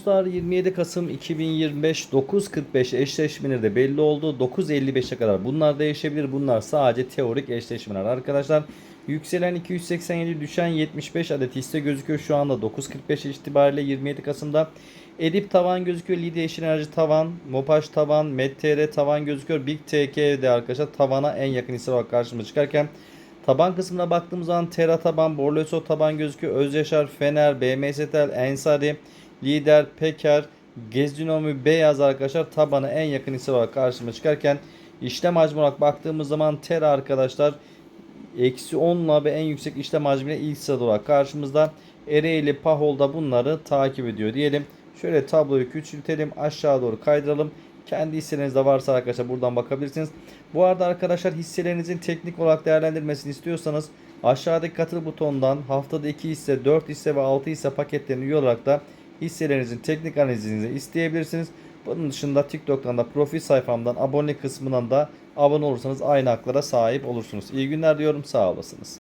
Dostlar 27 Kasım 2025 9.45 eşleşmeleri de belli oldu. 9.55'e kadar bunlar değişebilir. Bunlar sadece teorik eşleşmeler arkadaşlar. Yükselen 287 düşen 75 adet hisse gözüküyor şu anda 9.45 itibariyle 27 Kasım'da. Edip tavan gözüküyor. Lide Yeşil Enerji tavan. Mopaş tavan. MedTR tavan gözüküyor. Big TK'de arkadaşlar tavana en yakın hisse olarak karşımıza çıkarken Taban kısmına baktığımız zaman Tera taban, Borloso taban gözüküyor. Özyaşar, Fener, BMSTEL, Ensari, Lider, Peker, Gezdinomi, Beyaz arkadaşlar tabana en yakın hisse olarak karşıma çıkarken işlem hacmi olarak baktığımız zaman Tera arkadaşlar eksi 10'la ve en yüksek işlem hacmiyle ilk sırada olarak karşımızda. Ereğli, Pahol da bunları takip ediyor diyelim. Şöyle tabloyu küçültelim aşağı doğru kaydıralım. Kendi hisseleriniz de varsa arkadaşlar buradan bakabilirsiniz. Bu arada arkadaşlar hisselerinizin teknik olarak değerlendirmesini istiyorsanız aşağıdaki katıl butonundan haftada 2 hisse, 4 hisse ve 6 hisse paketlerini üye olarak da hisselerinizin teknik analizinizi isteyebilirsiniz. Bunun dışında TikTok'tan da profil sayfamdan abone kısmından da abone olursanız aynı haklara sahip olursunuz. İyi günler diyorum sağ olasınız.